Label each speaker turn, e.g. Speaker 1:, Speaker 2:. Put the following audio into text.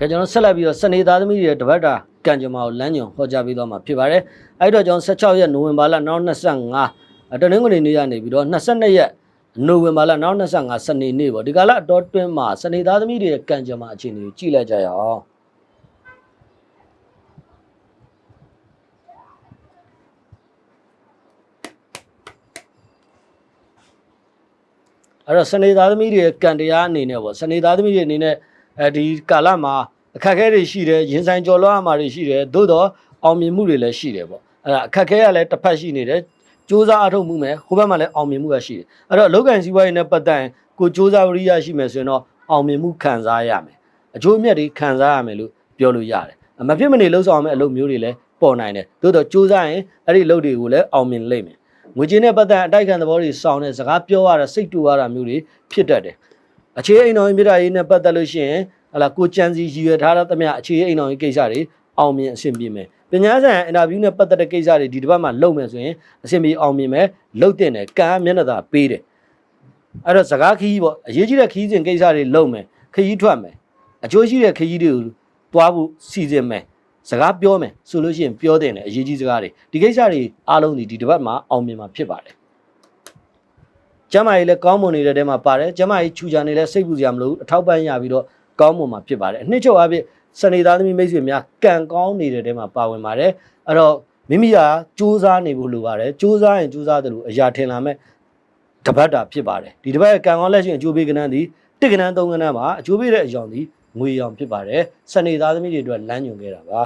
Speaker 1: ကဲကျွန်တော်ဆက်လက်ပြီးတော့စနေသားသမီးတွေရဲ့တပတ်တာကံကြမ္မာကိုလမ်းညွန်ဟောကြားပေးသွားမှာဖြစ်ပါတယ်အဲ့တော့ကျွန်တော်16ရက်နိုဝင်ဘာလနောက်25တနင်္ဂနွေနေ့ကနေပြီးတော့22ရက်နိုဝင်ဘာလနောက်25စနေနေ့ပေါ့ဒီကလာအတော်တွင်းမှာစနေသားသမီးတွေရဲ့ကံကြမ္မာအခြေအနေကိုကြည့်လိုက်ကြရအောင်အဲ့တော့စနေသားသမီးတွေရဲ့ကံတရားအနေနဲ့ပေါ့စနေသားသမီးတွေအနေနဲ့ အဲဒီကာလမှာအခက်အခဲတွေရှိတယ်ရင်ဆိုင်ကြော်လွှားရမှာတွေရှိတယ်သို့တော့အောင်မြင်မှုတွေလည်းရှိတယ်ပေါ့အဲ့ဒါအခက်အခဲကလည်းတစ်ဖက်ရှိနေတယ်စူးစမ်းအထောက်မှုမယ်ဟိုဘက်မှာလည်းအောင်မြင်မှုကရှိတယ်အဲ့တော့လောကန်စီးပွားရေးနဲ့ပတ်သက်ရင်ကိုစူးစမ်းဝရိယရှိမယ်ဆိုရင်တော့အောင်မြင်မှုခံစားရမယ်အကျိုးအမြတ်တွေခံစားရမယ်လို့ပြောလို့ရတယ်အမဖြစ်မနေလှုပ်ဆောင်ရမယ့်အလုပ်မျိုးတွေလည်းပေါ်နိုင်တယ်သို့တော့စူးစမ်းရင်အဲ့ဒီလုပ်တွေကိုလည်းအောင်မြင်လိမ့်မယ်ငွေကြေးနဲ့ပတ်သက်အတိုက်ခံသဘောတွေစောင်းတဲ့စကားပြောရတာစိတ်တူရတာမျိုးတွေဖြစ်တတ်တယ် အခြေအိမ်တော်ရင်ပြတာရေးနဲ့ပတ်သက်လို့ရှိရင်ဟလာကိုကြံစီရည်ရွယ်ထားတဲ့သမျှအခြေအိမ်တော်ရင်ကိစ္စတွေအောင်မြင်အဆင်ပြေမယ်ပညာဆိုင်အင်တာဗျူးနဲ့ပတ်သက်တဲ့ကိစ္စတွေဒီတစ်ပတ်မှာလုပ်မယ်ဆိုရင်အဆင်ပြေအောင်မြင်မယ်လုပ်တင်တယ်ကံမျက်နှာသာပေးတယ်အဲ့တော့စကားခီးပေါ့အရေးကြီးတဲ့ခီးစဉ်ကိစ္စတွေလုပ်မယ်ခရီးထွက်မယ်အကျိုးရှိတဲ့ခရီးတွေကိုသွားဖို့စီစဉ်မယ်စကားပြောမယ်ဆိုလို့ရှိရင်ပြောတင်တယ်အရေးကြီးစကားတွေဒီကိစ္စတွေအားလုံးဒီဒီတစ်ပတ်မှာအောင်မြင်မှာဖြစ်ပါတယ် ကျမ်းမာရေးလည်းကောင်းမွန်နေတဲ့တဲမှာပါတယ်ကျမ်းမာရေးခြူချာနေလည်းစိတ်ပူစရာမလိုဘူးအထောက်ပံ့ရပြီးတော့ကောင်းမွန်မှာဖြစ်ပါတယ်အနှစ်ချုပ်အဖြစ်စနေသားသမီးမိတ်ဆွေများကံကောင်းနေတဲ့တဲမှာပါဝင်ပါတယ်အဲ့တော့မိမိကစူးစမ်းနေဖို့လိုပါတယ်စူးစမ်းရင်စူးစမ်းတယ်လို့အရာထင်လာမဲ့တပတ်တာဖြစ်ပါတယ်ဒီတပတ်ကံကောင်းလက်ရှိအကျိုးပေးကဏ္ဍသည်တစ်ကဏ္ဍသုံးကဏ္ဍမှာအကျိုးပေးတဲ့အကြောင်းသည်ငွေရောင်ဖြစ်ပါတယ်စနေသားသမီးတွေအတွက်လမ်းညွှန်ခဲ့တာပါ